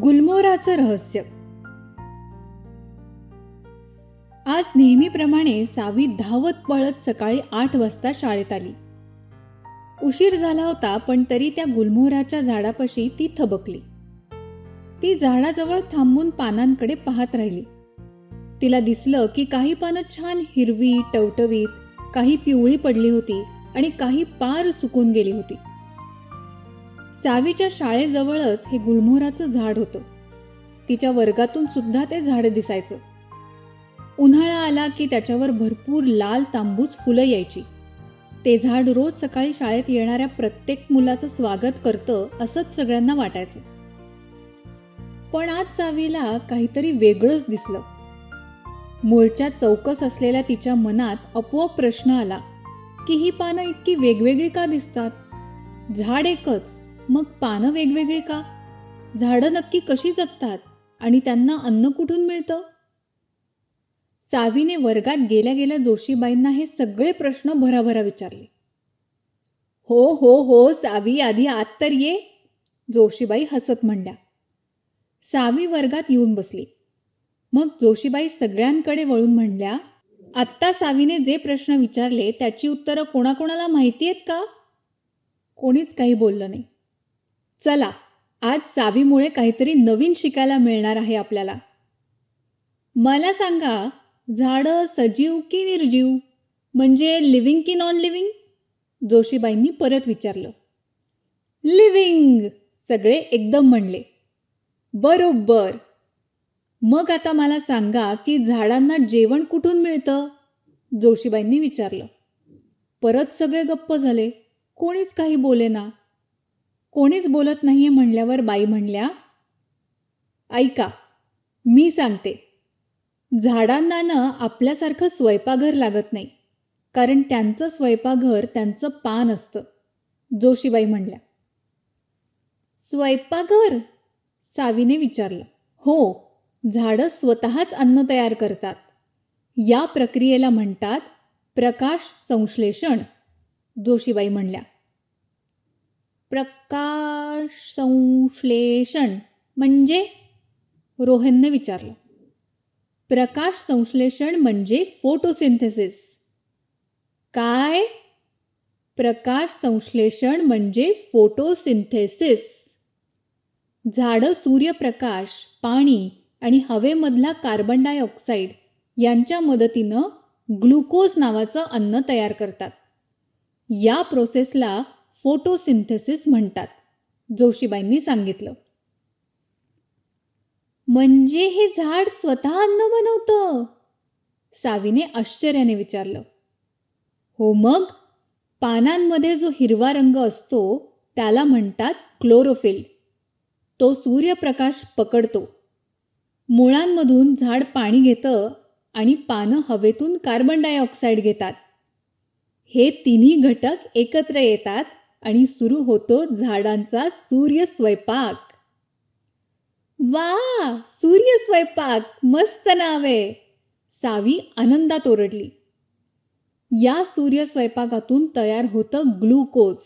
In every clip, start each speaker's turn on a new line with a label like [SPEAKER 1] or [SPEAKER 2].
[SPEAKER 1] गुलमोहराचं रहस्य. आज नेहमीप्रमाणे सावी धावत पळत सकाळी आठ वाजता शाळेत आली. उशीर झाला होता पण तरी त्या गुलमोहराच्या झाडापाशी ती थबकली. ती झाडाजवळ थांबून पानांकडे पाहत राहिली. तिला दिसलं की काही पानं छान हिरवी टवटवीत काही पिवळी पडली होती आणि काही पार सुकून गेली होती. सावीच्या शाळेजवळच हे गुलमोहराचं झाड होतं. तिच्या वर्गातून सुद्धा ते झाड दिसायचं. उन्हाळा आला की त्याच्यावर भरपूर लाल तांबूस फुलं यायची. ते झाड रोज सकाळी शाळेत येणाऱ्या प्रत्येक मुलाचं स्वागत करतं असंच सगळ्यांना वाटायचं. पण आज सावीला काहीतरी वेगळंच दिसलं. मूळच्या चौकस असलेल्या तिच्या मनात आपोआप प्रश्न आला. की ही पानं इतकी वेगवेगळी का दिसतात? झाड एकच मग पानं वेगवेगळी का? झाडं नक्की कशी जगतात आणि त्यांना अन्न कुठून मिळतं? सावीने वर्गात गेल्या गेल्या जोशीबाईंना हे सगळे प्रश्न भराभरा विचारले. हो हो हो सावी आधी आत तर ये जोशीबाई हसत म्हणल्या. सावी वर्गात येऊन बसली. मग जोशीबाई सगळ्यांकडे वळून म्हणल्या आत्ता सावीने जे प्रश्न विचारले त्याची उत्तरं कोणाकोणाला माहिती आहेत का? कोणीच काही बोललं नाही. चला आज सावीमुळे काहीतरी नवीन शिकायला मिळणार आहे आपल्याला. मला सांगा झाडं सजीव की निर्जीव? म्हणजे लिव्हिंग की नॉन लिव्हिंग जोशीबाईंनी परत विचारलं. लिव्हिंग सगळे एकदम म्हणले. बरोबर. मग आता मला सांगा की झाडांना जेवण कुठून मिळतं? जोशीबाईंनी विचारलं. परत सगळे गप्प झाले. कोणीच काही बोलेना. कोणीच बोलत नाहीये म्हणल्यावर बाई म्हणल्या ऐका मी सांगते. झाडांना ना आपल्यासारखं स्वयंपाकघर लागत नाही. कारण त्यांचं स्वयंपाकघर त्यांचं पान असतं. जोशीबाई म्हणल्या. स्वयंपाकघर सावीने विचारलं. हो झाडं स्वतःच अन्न तयार करतात. या प्रक्रियेला म्हणतात प्रकाश संश्लेषण जोशीबाई म्हणल्या. प्रकाश संश्लेषण म्हणजे? रोहनने विचारलं. प्रकाश संश्लेषण म्हणजे फोटोसिंथेसिस. काय? प्रकाश संश्लेषण म्हणजे फोटोसिंथेसिस. झाडं सूर्यप्रकाश पाणी आणि हवेमधला कार्बन डायऑक्साईड यांच्या मदतीनं ग्लुकोज नावाचं अन्न तयार करतात. या प्रोसेसला फोटोसिंथेसिस म्हणतात जोशीबाईंनी सांगितलं. म्हणजे हे झाड स्वतः अन्न बनवतं? सावीने आश्चर्याने विचारलं. हो मग पानांमध्ये जो हिरवा रंग असतो त्याला म्हणतात क्लोरोफिल तो सूर्यप्रकाश पकडतो. मुळांमधून झाड पाणी घेतं आणि पानं हवेतून कार्बन डायऑक्साईड घेतात. हे तिन्ही घटक एकत्र येतात आणि सुरू होतो झाडांचा सूर्य स्वयंपाक. वा सूर्य स्वयंपाक! मस्त नाव आहे! सावी आनंदात ओरडली. या सूर्य स्वयंपाकातून तयार होतं ग्लुकोज.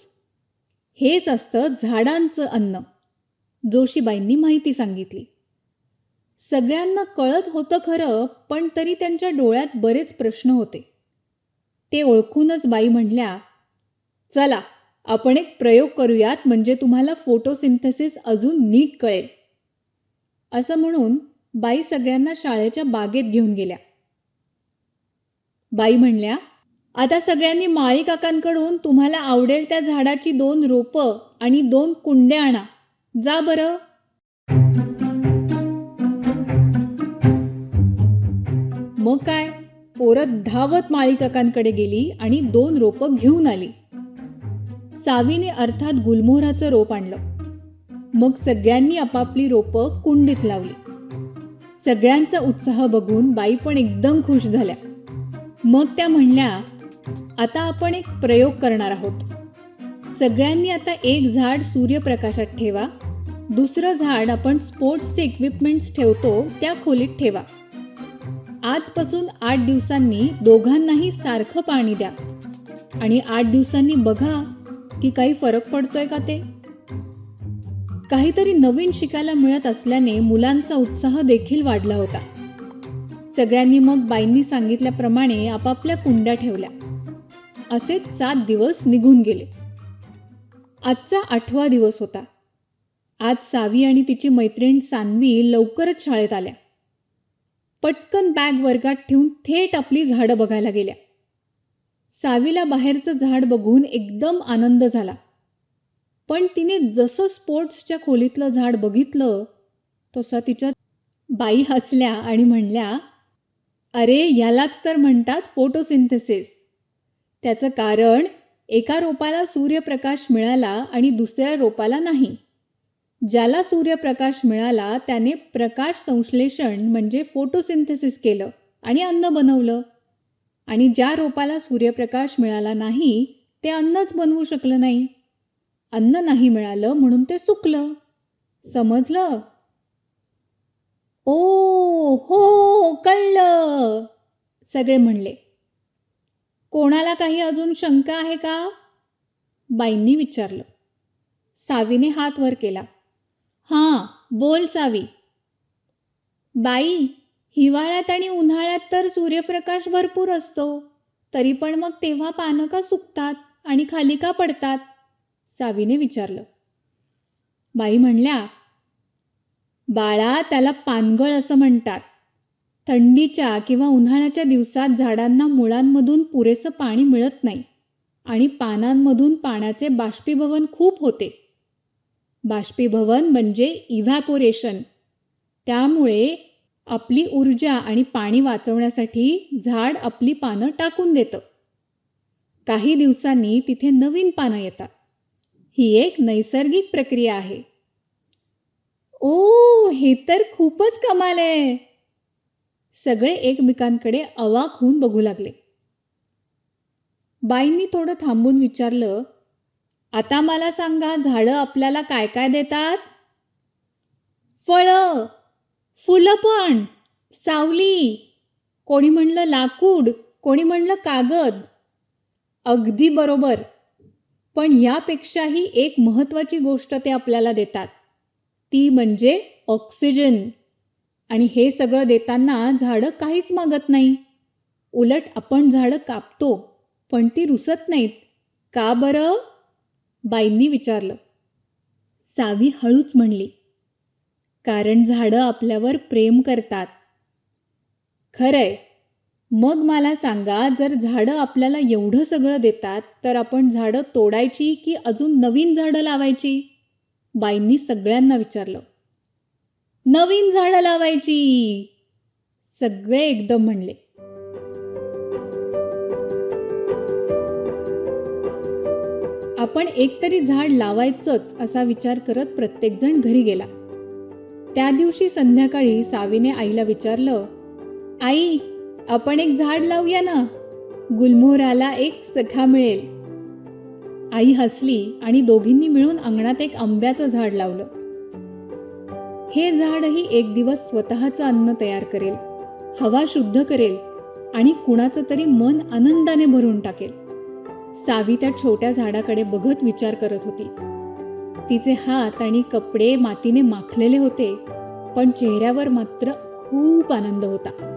[SPEAKER 1] हेच असतं झाडांचं अन्न. जोशीबाईंनी माहिती सांगितली. सगळ्यांना कळत होतं खरं पण तरी त्यांच्या डोळ्यात बरेच प्रश्न होते. ते ओळखूनच बाई म्हणल्या चला आपण एक प्रयोग करूयात म्हणजे तुम्हाला फोटोसिंथेसिस अजून नीट कळेल. असं म्हणून बाई सगळ्यांना शाळेच्या बागेत घेऊन गेल्या. बाई म्हणल्या आता सगळ्यांनी माळी काकांकडून तुम्हाला आवडेल त्या झाडाची दोन रोपं आणि दोन कुंड्या आणा. जा बरं. मग काय? पोरत धावत माळीकाकांकडे गेली आणि दोन रोपं घेऊन आली. सावीने अर्थात गुलमोहराचं रोप आणलं. मग सगळ्यांनी आपापली रोपं कुंडीत लावली. सगळ्यांचा उत्साह बघून बाई पण एकदम खुश झाल्या. मग त्या म्हणल्या आता आपण एक प्रयोग करणार आहोत. सगळ्यांनी आता एक झाड सूर्यप्रकाशात ठेवा. दुसरं झाड आपण स्पोर्ट्सचे इक्विपमेंट्स ठेवतो त्या खोलीत ठेवा. आजपासून आठ दिवसांनी दोघांनाही सारखं पाणी द्या. आणि आठ दिवसांनी बघा की काही फरक पडतोय का ते. काहीतरी नवीन शिकायला मिळत असल्याने मुलांचा उत्साह देखील वाढला होता. सगळ्यांनी मग बाईंनी सांगितल्याप्रमाणे आपापल्या कुंड्या ठेवल्या. असेच सात दिवस निघून गेले. आजचा आठवा दिवस होता. आज सावी आणि तिची मैत्रीण सान्वी लवकरच शाळेत आल्या. पटकन बॅग वर्गात ठेवून थेट आपली झाडं बघायला गेल्या. सावीला बाहेरचं झाड बघून एकदम आनंद झाला. पण तिने जसं स्पोर्ट्सच्या खोलीतलं झाड बघितलं तसं तिच्या बाई हसल्या आणि म्हणल्या अरे ह्यालाच तर म्हणतात फोटोसिंथेसिस. त्याचं कारण एका रोपाला सूर्यप्रकाश मिळाला आणि दुसऱ्या रोपाला नाही. ज्याला सूर्यप्रकाश मिळाला त्याने प्रकाश संश्लेषण म्हणजे फोटोसिंथेसिस केलं आणि अन्न बनवलं. आणि ज्या रोपाला सूर्यप्रकाश मिळाला नाही ते अन्नच बनवू शकलं नाही. अन्न नाही मिळालं म्हणून ते सुकलं. समजलं? ओ हो कळलं. सगळे म्हणले. कोणाला काही अजून शंका आहे का? बाईंनी विचारलं. सावीने हात वर केला. हां बोल सावी. बाई हिवाळ्यात आणि उन्हाळ्यात तर सूर्यप्रकाश भरपूर असतो. तरी पण मग तेव्हा पानं का सुकतात आणि खाली का पडतात? सावीने विचारलं. बाई म्हणल्या बाळा त्याला पानगळ असं म्हणतात. थंडीच्या किंवा उन्हाळ्याच्या दिवसात झाडांना मुळांमधून पुरेसं पाणी मिळत नाही आणि पानांमधून पाण्याचे बाष्पीभवन खूप होते. बाष्पीभवन म्हणजे इव्हॅपोरेशन त्यामुळे आपली ऊर्जा आणि पाणी वाचवण्यासाठी झाड आपली पानं टाकून देतं. काही दिवसांनी तिथे नवीन पानं येतात. ही एक नैसर्गिक प्रक्रिया आहे. ओ हे तर खूपच कमाल आहे. सगळे एकमेकांकडे अवाक होऊन बघू लागले. बाईंनी थोडं थांबून विचारलं आता मला सांगा झाडं आपल्याला काय काय देतात? फळं फुलं पण सावली कोणी म्हणलं लाकूड कोणी म्हणलं कागद. अगदी बरोबर. पण यापेक्षाही एक महत्त्वाची गोष्ट ते आपल्याला देतात. ती म्हणजे ऑक्सिजन. आणि हे सगळं देताना झाडं काहीच मागत नाही. उलट आपण झाडं कापतो पण ती रुसत नाहीत. का बरं? बाईंनी विचारलं. सावी हळूच म्हणली कारण झाडं आपल्यावर प्रेम करतात. खरंय. मग मला सांगा जर झाडं आपल्याला एवढं सगळं देतात तर आपण झाडं तोडायची की अजून नवीन झाडं लावायची? बाईंनी सगळ्यांना विचारलं. नवीन झाडं लावायची सगळे एकदम म्हणले. आपण एकतरी झाड लावायचंच असा विचार करत प्रत्येकजण घरी गेला. त्या दिवशी संध्याकाळी सावीने आईला विचारलं आई आपण एक झाड लावूया ना? गुलमोहराला एक सखा मिळेल. आई हसली आणि दोघींनी मिळून अंगणात एक आंब्याचं झाड लावलं. हे झाडही एक दिवस स्वतःचं अन्न तयार करेल हवा शुद्ध करेल आणि कुणाचं तरी मन आनंदाने भरून टाकेल. सावी त्या छोट्या झाडाकडे बघत विचार करत होती. तिचे हात आणि कपडे मातीने माखलेले होते पण चेहऱ्यावर मात्र खूप आनंद होता.